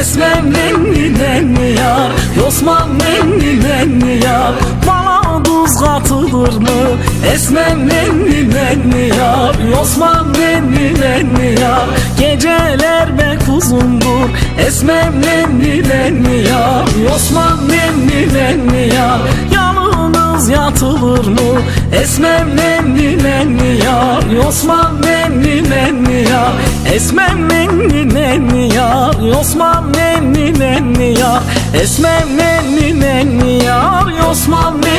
Esmem nenni yar Yosman nenni yar. Bana tuz katılır mı? Esmem nenni yar Yosman nenni yar. Geceler bek uzundur Esmem nenni yar Yosman nenni nenni yar Yalnız yatılır mı? Esmem nenni nenni yar. Yosman nenni nenni yar. Esmem nenni nenni yar. Yosman nenni nenni yar. Esmem nenni nenni yar. Yosman nenni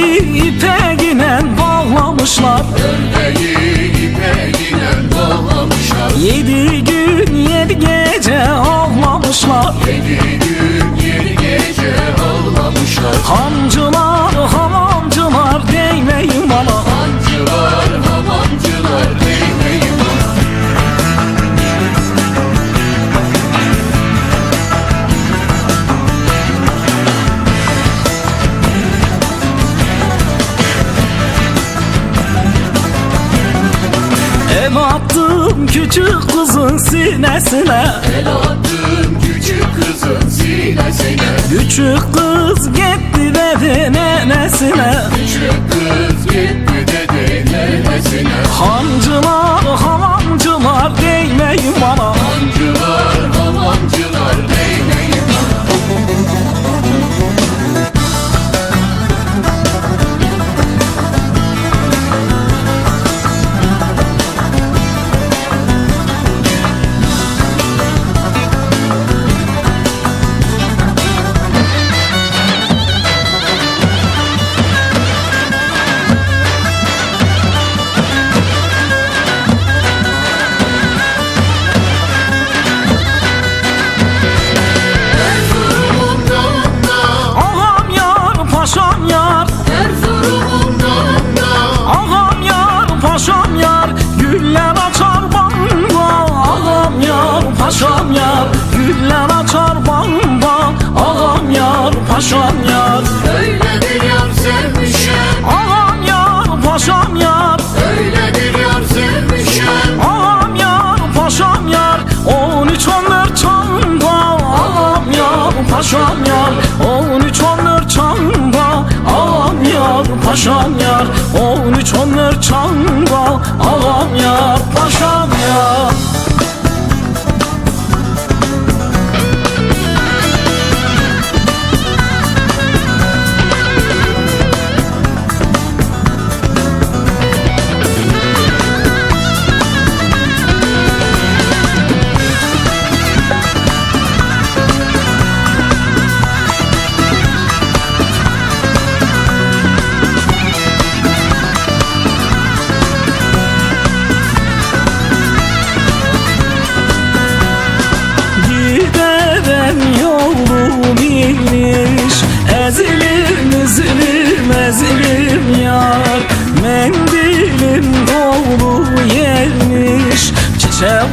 İpeğine bağlamışlar. Ördeği ipeğine bağlamışlar Yedi gün yedi gece ağlamışlar Yedi gün yedi gece ağlamışlar. Hancılar attım küçük kızın sinesine. El attım küçük kızın sinesine. Küçük kız gitti dedi nenesine. Küçük kız gitti dedi nenesine. Hancılar hamamcılar değmeyin bana. Hancılar hamamcılar yar Güller açar bağımda Ağam yar paşam yar. Güller açar bağımda Ağam yar paşam yar. Öyledir yar sevmişem Ağam yar paşam yar. Öyledir yar sevmişem Ağam yar paşam yar. On üç on dört çanda Ağam yar paşam yar. On üç on dört çanda Ağam yar paşam yar Ağam yar paşam yar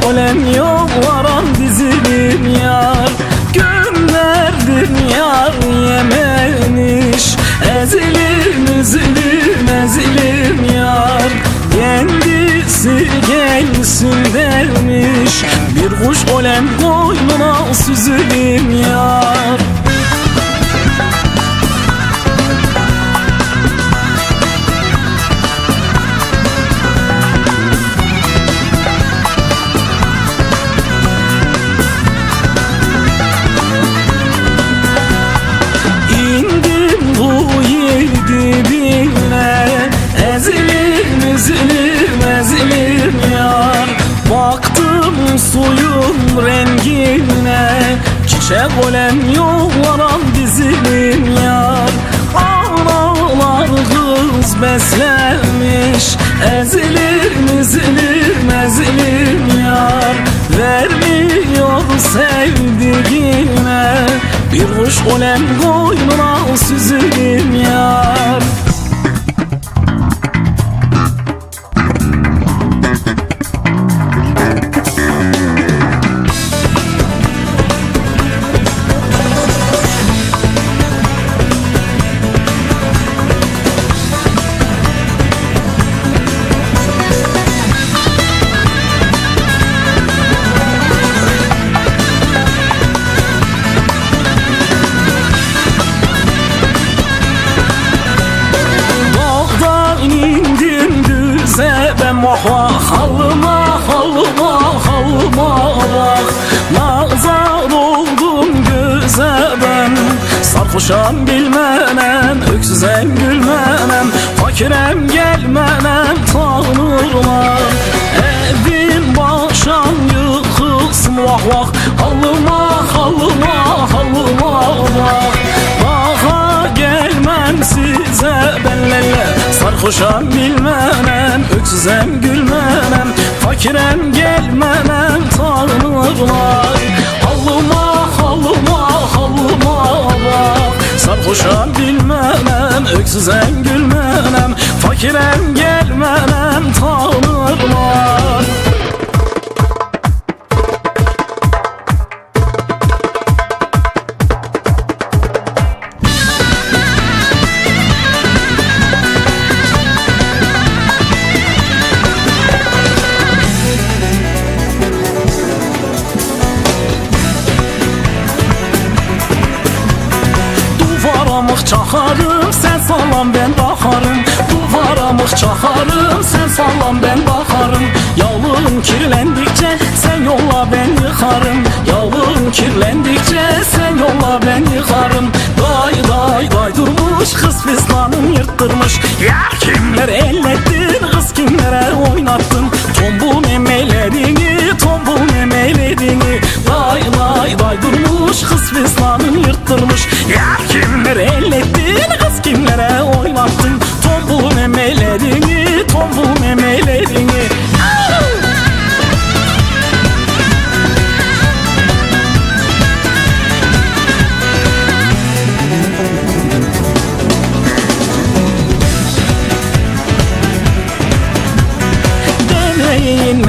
Olem yolvaran dizilim yar Gönderdim yar yememiş. Ezilim üzülüm ezilim yar. Kendisi gelsin dermiş. Bir kuş olem koynuna süzülüm yar yedi bine Ezilim üzülüm ezilim yar. Baktım suyun rengine Çiçek olem yollara dizilim yar. Ağlar kız beslemiş Ezilir mizilir mezilir yar. Vermiyor sevdiğine Bir kuş olem koynuna süzülüm vah Halıma halıma halıma bak. Nazar oldum göze ben. Sarhoşam bilmenem Öksüzem gülmenem Fakirem gelmenem Tanırlar Evin başan yıkılsın vah vah. Halıma halıma halıma bak Sarhoşam bilmenem Öksüzem gülmenem Fakirem gelmenem Tanrılar. Halıma halıma halıma bak. Sarhoşam bilmenem Öksüzem gülmenem Fakirem gelmenem Çaxarım, sen salam ben baxarım Duvara çaxarım, sen salam ben baxarım Yağlığım kirlendikçe sen yolla ben yıxarım Yağlığım kirlendikçe sen yolla ben yıxarım Day day day durmuş kız fislanım yırttırmış. Yar kimler ellettin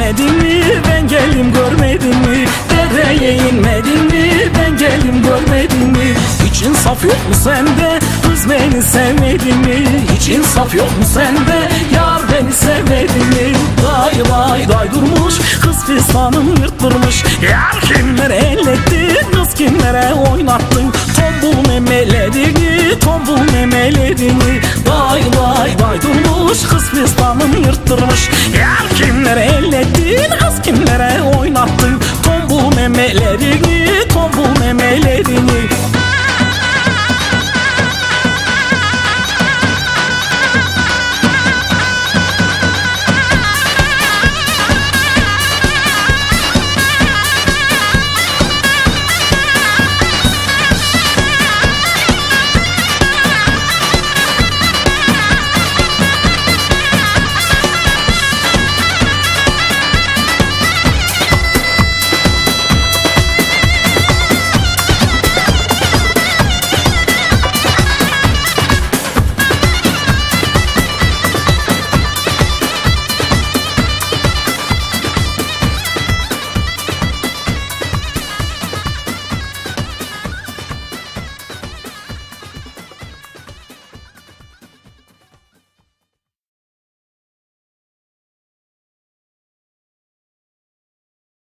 inmedin mi? Ben gelim görmedin mi? Dereye inmedin mi? Ben gelim görmedin Hiç insaf yok mu sende? Kız beni sevmedin mi? Hiç insaf yok mu sende? Yar beni sevmedin mi? Day day day durmuş kız fistanım yırttırmış Yar kimlere ellettin kız kimlere oynattın? Tombul memelerini tombul memelerini Day day day durmuş kız fistanım yırttırmış Yar kimlere ellettin kız kimlere oynattın? Tombul memelerini